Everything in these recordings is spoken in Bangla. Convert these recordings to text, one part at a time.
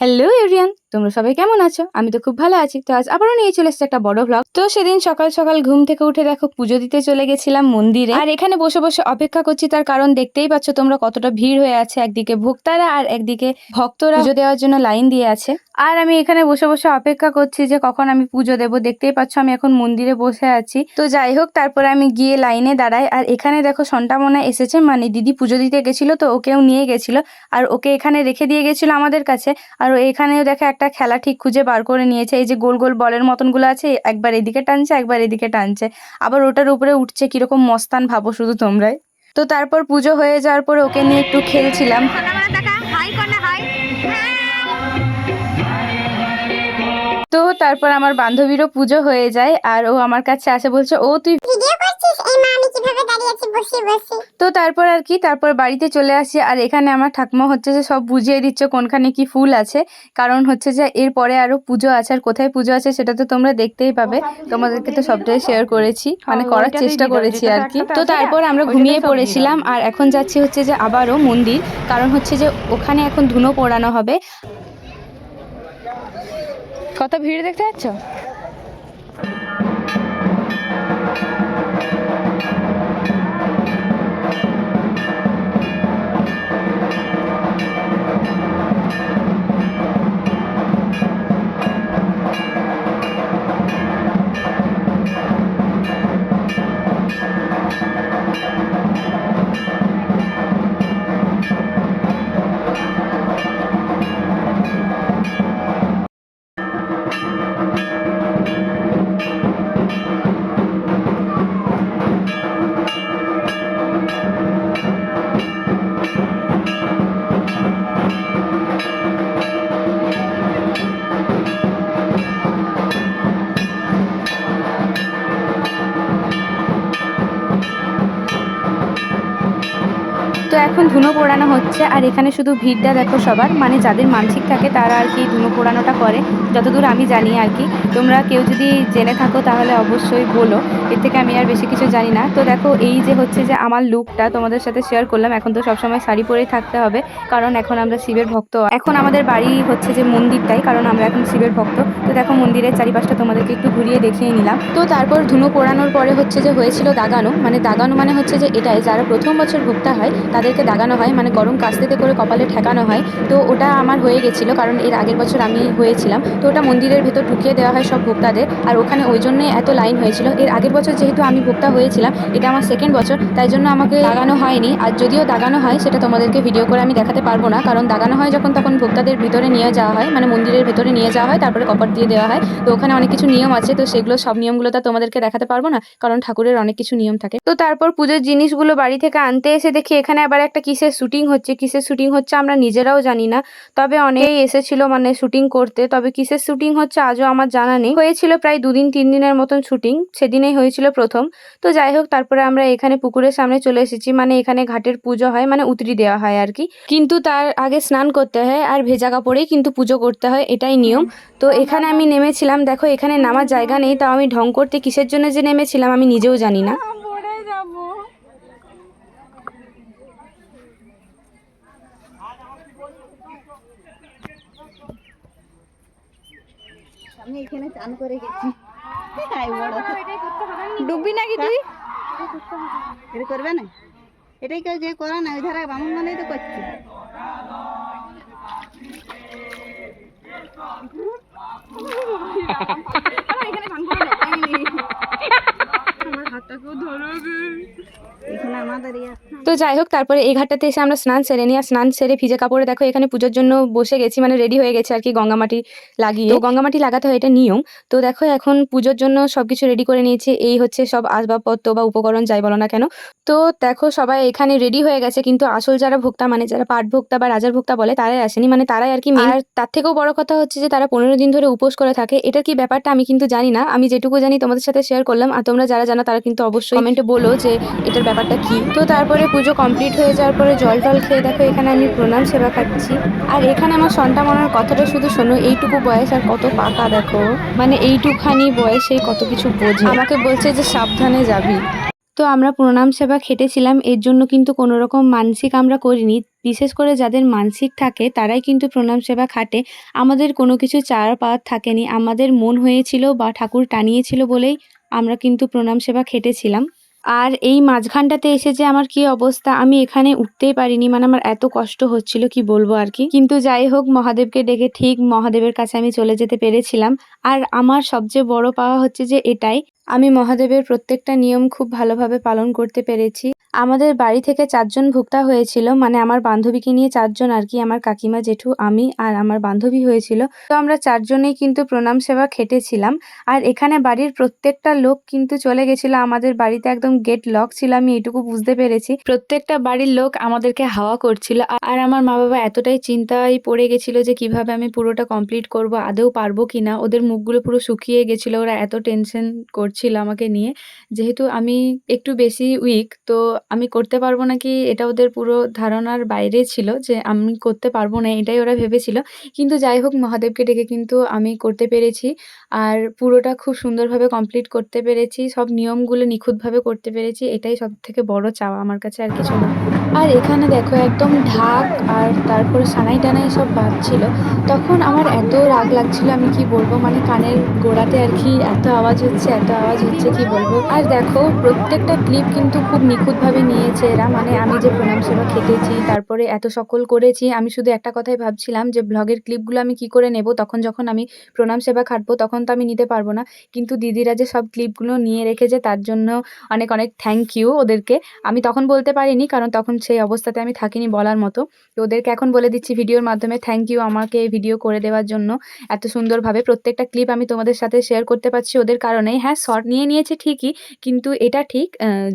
হ্যালো তোমরা সবাই কেমন আছো? আমি তো খুব ভালো আছি। তো আজ আবারও নিয়ে চলে এসেছে একটা বড় ব্লগ তো সেদিন সকাল সকাল ঘুম থেকে উঠে দেখো পুজো দিতে চলে গেছিলাম মন্দিরে। আর এখানে বসে বসে অপেক্ষা করছি, তার কারণ দেখতেই পাচ্ছ তোমরা কতটা ভিড় হয়ে আছে একদিকে ভোক্তারা আর একদিকে ভক্তরা। পুজো দেওয়ার জন্য লাইন দিয়ে আছে। আর আমি এখানে বসে বসে অপেক্ষা করছি যে কখন আমি পুজো দেবো। দেখতেই পাচ্ছ আমি এখন মন্দিরে বসে আছি। তো যাই হোক, তারপরে আমি গিয়ে লাইনে দাঁড়াই। আর এখানে দেখো সন্টা মনে এসেছে। মানে দিদি পুজো দিতে গেছিল, তো ওকেও নিয়ে গেছিল। আর ওকে এখানে রেখে দিয়ে গেছিল আমাদের কাছে। আর এখানেও দেখো একটা খেলা ঠিক খুঁজে বার করে নিয়েছে। এই যে গোল গোল বলের মতনগুলো আছে, একবার এদিকে টানছে, একবার এদিকে টানছে। আবার ওটার উপরে উঠছে, কীরকম মস্তান ভাবো শুধু তোমরাই। তো তারপর পুজো হয়ে যাওয়ার পর ওকে নিয়ে একটু খেলছিলাম। তো তারপর আমার বান্ধবীরও পুজো হয়ে যায়, আর ও আমার কাছে আসে, বলছে, ও, তুই ভিডিও এই মা আমি কীভাবে দাঁড়িয়ে আছি? বসে বসে। তো তারপর আর কি তারপর বাড়িতে চলে আসি আর এখানে আমার ঠাকুমা হচ্ছে যে সব বুঝিয়ে দিচ্ছে কোনখানে কি ফুল আছে। কারণ হচ্ছে যে এরপরে আরও পুজো আছে আর কোথায় পুজো আছে সেটা তো তোমরা দেখতেই পাবে। তোমাদেরকে তো সবটাই শেয়ার করেছি মানে করার চেষ্টা করেছি আর কি। তো তারপর আমরা ঘুমিয়ে পড়েছিলাম আর এখন যাচ্ছি হচ্ছে যে আবারও মন্দির। কারণ হচ্ছে যে ওখানে এখন ধুনো পোড়ানো হবে। কত ভিড় দেখতে পাচ্ছ? ধুনো পোড়ানো হচ্ছে, আর এখানে শুধু ভিড়টা দেখো সবার মানে যাদের মানসিক থাকে তারা আর কি ধুনো পোড়ানোটা করে, যতদূর আমি জানি আর কি। তোমরা কেউ যদি জেনে থাকো তাহলে অবশ্যই বলো, এর থেকে আমি আর বেশি কিছু জানি না। তো দেখো, এই যে হচ্ছে যে আমার লুকটা তোমাদের সাথে শেয়ার করলাম, এখন তো সবসময় শাড়ি পরেই থাকতে হবে, কারণ এখন আমরা শিবের ভক্ত। এখন আমাদের বাড়ি হচ্ছে যে মন্দিরটাই, কারণ আমরা এখন শিবের ভক্ত। তো দেখো, মন্দিরের চারিপাশটা তোমাদেরকে একটু ঘুরিয়ে দেখিয়ে নিলাম। তো তারপর ধুনো পোড়ানোর পরে হচ্ছে যে হয়েছিল দাগানো মানে দাগানো মানে হচ্ছে যে এটাই, যারা প্রথম বছর ভোক্তা হয়, তাদেরকে দাগানো হয় মানে গরম কাস্তেতে করে কপালে ঠেকানো হয়। তো ওটা আমার হয়ে গেছিল, কারণ এর আগের বছর আমি হয়েছিলাম। তো ওটা মন্দিরের ভেতর ঢুকিয়ে দেওয়া হয় সব ভোক্তাদের। আর ওখানে ওই জন্যই এত লাইন হয়েছিল। এর আগের বছর যেহেতু আমি ভোক্তা হয়েছিলাম, এটা আমার সেকেন্ড বছর, তাই জন্য আমাকে দাগানো হয়নি। আর যদিও দাগানো হয়, সেটা তোমাদেরকে ভিডিও করে আমি দেখাতে পারব না। কারণ দাগানো হয় যখন তখন ভোক্তাদের ভিতরে নিয়ে যাওয়া হয় মানে মন্দিরের ভেতরে নিয়ে যাওয়া হয়, তারপরে কপার দিয়ে দেওয়া হয়। তো ওখানে অনেক কিছু নিয়ম আছে, তো সেগুলো সব নিয়মগুলো তো তোমাদেরকে দেখাতে পারব না, কারণ ঠাকুরের অনেক কিছু নিয়ম থাকে। তো তারপর পুজোর জিনিসগুলো বাড়ি থেকে আনতে এসে দেখি এখানে আবার একটা কিসের শুটিং হচ্ছে কিসের শুটিং হচ্ছে আমরা নিজেরাও জানি না। তবে অনেকেই এসেছিল মানে শুটিং করতে। তবে কিসের শুটিং হচ্ছে আজও আমার জানা নেই। হয়েছিল প্রায় দুদিন, তিন দিনের মতন শুটিং সেদিনেই হয়েছিল প্রথম। তো যাই হোক, তারপরে আমরা এখানে পুকুরের সামনে চলে এসেছি। মানে এখানে ঘাটের পুজো হয় মানে উতরি দেওয়া হয় আর কি। কিন্তু তার আগে স্নান করতে হয় আর ভেজা কাপড়েই কিন্তু পুজো করতে হয়, এটাই নিয়ম। তো এখানে আমি নেমেছিলাম। দেখো, এখানে নামার জায়গা নেই। তাও আমি ঢং করতে কিসের জন্য যে নেমেছিলাম আমি নিজেও জানি না পড়ে যাব আমি এখানে চান করে গেছি। ডুববি নাকি তুই? এটা করবে না? এটাই কেউ যে করে না ওই ধারা বামুন মানেই তো করছে। ha চান করে যাব আমার হাতটাকেও ধরো এখানে আমাদের ইয়া তো যাই হোক তারপরে এই ঘাটটাতে এসে আমরা স্নান সেরে নিয়ে স্নান সেরে ভিজে কাপড়ে দেখো এখানে পুজোর জন্য বসে গেছি মানে রেডি হয়ে গেছে আর কি গঙ্গামাটি লাগিয়ে। তো গঙ্গামাটি লাগাতে হয় এটা নিয়ম। তো দেখো এখন পুজোর জন্য সবকিছু রেডি করে নিয়েছি। এই হচ্ছে সব আসবাবপত্র বা উপকরণ যাই বলো না কেন। তো দেখো সবাই এখানে রেডি হয়ে গেছে কিন্তু আসল যারা ভোক্তা মানে যারা পাট ভোক্তা বা রাজার ভোক্তা বলে তারাই আসেনি। মানে তারাই আর কি। আর তার থেকেও বড় কথা হচ্ছে যে তারা পনেরো দিন ধরে উপোস করে থাকে। এটার কি ব্যাপারটা আমি কিন্তু জানি না। আমি যেটুকু জানি তোমাদের সাথে শেয়ার করলাম। আর তোমরা যারা জানো তারা কিন্তু অবশ্যই কমেন্টে বলো যে এটার ব্যাপারটা কি। তো তারপরে পুজো কমপ্লিট হয়ে যাওয়ার পরে জল টল খেয়ে দেখো, এখানে আমি প্রণাম সেবা খাচ্ছি। আর এখানে আমার সন্টা মনার কথাটা শুধু শোনো, এইটুকু বয়স আর কত পাকা দেখো। মানে এইটুখানি বয়সে কত কিছু বোঝে। আমাকে বলছে যে সাবধানে যাবি। তো আমরা প্রণাম সেবা খেটেছিলাম, এর জন্য কিন্তু কোনো রকম মানসিক আমরা করিনি। বিশেষ করে যাদের মানসিক থাকে, তারাই কিন্তু প্রণাম সেবা খাটে। আমাদের কোনো কিছু চার পাওয়ার থাকেনি। আমাদের মন হয়েছিল বা ঠাকুর টানিয়েছিল বলেই আমরা কিন্তু প্রণাম সেবা খেটেছিলাম। আর এই মাঝখানটাতে এসে যে আমার কি অবস্থা, আমি এখানে উঠতেই পারিনি। মানে আমার এত কষ্ট হচ্ছিল, কি বলব আর কি? কিন্তু যাই হোক, মহাদেবকে ডেকে ঠিক মহাদেবের কাছে আমি চলে যেতে পেরেছিলাম। আর আমার সবচেয়ে বড় পাওয়া হচ্ছে যে এটাই আমি মহাদেবের প্রত্যেকটা নিয়ম খুব ভালোভাবে পালন করতে পেরেছি। আমাদের বাড়ি থেকে চারজন ভুক্তা হয়েছিল মানে আমার বান্ধবীকে নিয়ে চারজন আর কি, আমার কাকিমা, জেঠু, আমি আর আমার বান্ধবী হয়েছিল। তো আমরা চারজনেই কিন্তু প্রণাম সেবা খেটেছিলাম। আর এখানে বাড়ির প্রত্যেকটা লোক কিন্তু চলে গেছিল। আমাদের বাড়িতে একদম গেট লক ছিল, আমি এটুকু বুঝতে পেরেছি। প্রত্যেকটা বাড়ির লোক আমাদেরকে হাওয়া করছিল। আর আমার মা বাবা এতটাই চিন্তায় পড়ে গেছিল যে কীভাবে আমি পুরোটা কমপ্লিট করব, আদৌ পারব কিনা? ওদের মুখগুলো পুরো শুকিয়ে গেছিল, ওরা এত টেনশন করছিল আমাকে নিয়ে। যেহেতু আমি একটু বেশি উইক তো আমি করতে পারব নাকি এটা ওদের পুরো ধারণার বাইরে ছিল যে আমি করতে পারব না, এটাই ওরা ভেবেছিল। কিন্তু যাই হোক, মহাদেবকে ডেকে কিন্তু আমি করতে পেরেছি। আর পুরোটা খুব সুন্দরভাবে কমপ্লিট করতে পেরেছি। সব নিয়মগুলো নিখুঁতভাবে করতে পেরেছি। এটাই সব থেকে বড় চাওয়া আমার কাছে আর কিছু না। আর এখানে দেখো একদম ঢাক আর তারপরে সানাই টানাই সব বাজছিল। তখন আমার এত রাগ লাগছিল আমি কি বলব? মানে কানের গোড়াতে আর কি এত আওয়াজ হচ্ছে, এত আওয়াজ হচ্ছে কি বলব? আর দেখো, প্রত্যেকটা ক্লিপ কিন্তু খুব নিখুঁতভাবে নিয়েছে এরা। মানে আমি যে প্রণাম সেবা খেটেছি, তারপরে এত সকল করেছি, আমি শুধু একটা কথাই ভাবছিলাম যে ব্লগের ক্লিপগুলো আমি কি করে নেব? তখন যখন আমি প্রণাম সেবা খাটবো, তখন তো আমি নিতে পারব না। কিন্তু দিদিরা যে সব ক্লিপগুলো নিয়ে রেখেছে, তার জন্য অনেক অনেক থ্যাংক ইউ ওদেরকে। আমি তখন বলতে পারিনি, কারণ তখন সেই অবস্থাতে আমি থাকিনি বলার মতো। তো ওদেরকে এখন বলে দিচ্ছি ভিডিওর মাধ্যমে থ্যাংক ইউ আমাকে ভিডিও করে দেওয়ার জন্য। এত সুন্দরভাবে প্রত্যেকটা ক্লিপ আমি তোমাদের সাথে শেয়ার করতে পারছি ওদের কারণেই। হ্যাঁ শর্ট নিয়ে নিয়েছে ঠিকই, কিন্তু এটা ঠিক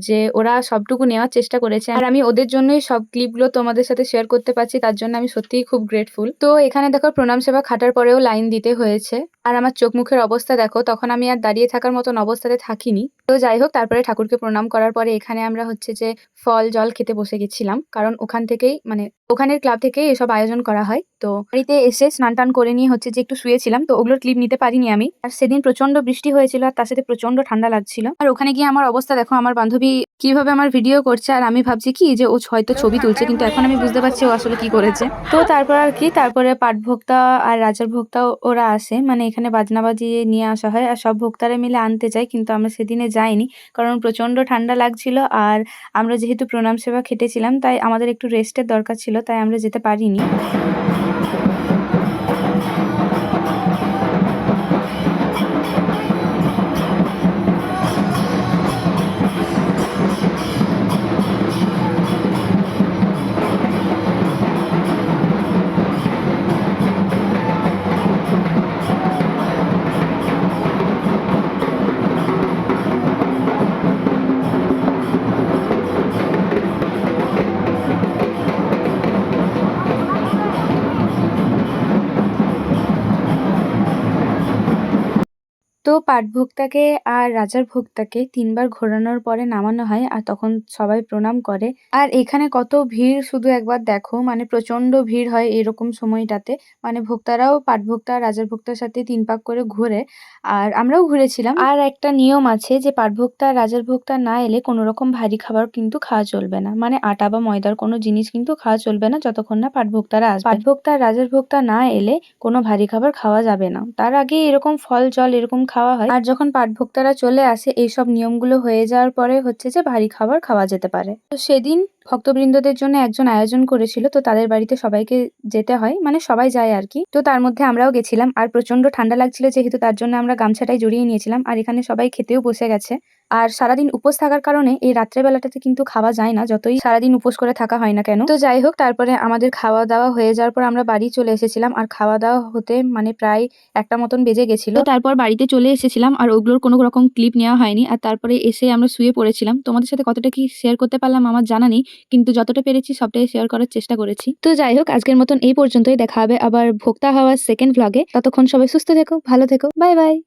যে ওরা সবটুকু নেওয়ার চেষ্টা করেছে। আর আমি ওদের জন্যই সব ক্লিপগুলো তোমাদের সাথে শেয়ার করতে পারছি, তার জন্য আমি সত্যিই খুব গ্রেটফুল তো এখানে দেখো প্রণাম সেবা খাটার পরেও লাইন দিতে হয়েছে। আর আমার চোখ মুখের অবস্থা দেখো, তখন আমি আর দাঁড়িয়ে থাকার মতন অবস্থাতে থাকিনি। তো যাই হোক, তারপরে ঠাকুরকে প্রণাম করার পরে এখানে আমরা হচ্ছে যে ফল, জল খেতে বসে গেছিলাম। কারণ ওখান থেকেই মানে ওখানের ক্লাব থেকেই এসব আয়োজন করা হয়। তো বাড়িতে এসে স্নান টান করে নিয়ে হচ্ছে যে একটু শুয়েছিলাম। তো ওগুলোর ক্লিপ নিতে পারিনি আমি। আর সেদিন প্রচণ্ড বৃষ্টি হয়েছিল আর তার সাথে প্রচণ্ড ঠান্ডা লাগছিল। আর ওখানে গিয়ে আমার অবস্থা দেখো, আমার বান্ধবী কীভাবে আমার ভিডিও করছে। আর আমি ভাবছি কি, যে ও হয়তো ছবি তুলছে, কিন্তু এখন আমি বুঝতে পারছি ও আসলে কি করেছে। তো তারপর আর কি, তারপরে পাট ভোক্তা আর রাজার ভোক্তা ওরা আসে। মানে এখানে বাজনা বাজিয়ে নিয়ে আসা হয়। আর সব ভোক্তারা মিলে আনতে যায় কিন্তু আমরা সেদিনে যাইনি। কারণ প্রচণ্ড ঠান্ডা লাগছিল। আর আমরা যেহেতু প্রণাম সেবা খেটেছিলাম, তাই আমাদের একটু রেস্টের দরকার ছিল। তাই আমরা যেতে পারিনি। পাটভোক্তাকে আর রাজার ভোক্তাকে তিনবার ঘোরানোর পরে নামানো হয় আর তখন সবাই প্রণাম করে। আর এখানে কত ভিড় শুধু একবার দেখো মানে প্রচণ্ড ভিড় হয় এরকম সময়টাতে। মানে ভোক্তারাও পাটভোক্তা, রাজার ভোক্তার সাথে তিন পাক করে ঘুরে। আর আমরাও ঘুরেছিলাম। আর একটা নিয়ম আছে যে পাটভোক্তা আর রাজার ভোক্তা না এলে কোনো রকম ভারী খাবার কিন্তু খাওয়া চলবে না। মানে আটা বা ময়দার কোনো জিনিস কিন্তু খাওয়া চলবে না যতক্ষণ না পাটভোক্তারা আসবে। পাটভোক্তা, রাজার ভোক্তা না এলে কোনো ভারী খাবার খাওয়া যাবে না। তার আগে এরকম ফল, জল এরকম খাওয়া হয়। আর যখন পাটভোক্তারা চলে আসে, এইসব নিয়মগুলো হয়ে যাওয়ার পরে হচ্ছে যে ভারী খাবার খাওয়া যেতে পারে। তো সেদিন ভক্তবৃন্দদের জন্য একজন আয়োজন করেছিল, তো তাদের বাড়িতে সবাইকে যেতে হয়। মানে সবাই যায় আর কি। তো তার মধ্যে আমরাও গেছিলাম। আর প্রচণ্ড ঠান্ডা লাগছিল, যেহেতু তার জন্য আমরা গামছাটাই জড়িয়ে নিয়েছিলাম। আর এখানে সবাই খেতেও বসে গেছে। আর সারাদিন উপোস থাকার কারণে এই রাত্রেবেলাটাতে কিন্তু খাওয়া যায় না, যতই সারাদিন উপোস করে থাকা হয় না কেন। তো যাই হোক, তারপরে আমাদের খাওয়া দাওয়া হয়ে যাওয়ার পর আমরা বাড়ি চলে এসেছিলাম। আর খাওয়া দাওয়া হতে মানে প্রায় একটা মতন বেজে গেছিল। তারপর বাড়িতে চলে এসেছিলাম। আর ওগুলোর কোনো রকম ক্লিপ নেওয়া হয়নি। আর তারপরে এসে আমরা শুয়ে পড়েছিলাম। তোমাদের সাথে কতটা কি শেয়ার করতে পারলাম আমার জানা নেই। কিন্তু যতটা পেরেছি সবটাই শেয়ার করার চেষ্টা করেছি। তো যাই হোক, আজকের মতন এই পর্যন্তই। দেখা হবে আবার ভোক্তা হওয়ার সেকেন্ড ভ্লগে ততক্ষণ সবাই সুস্থ থেকো, ভালো থেকো। Bye bye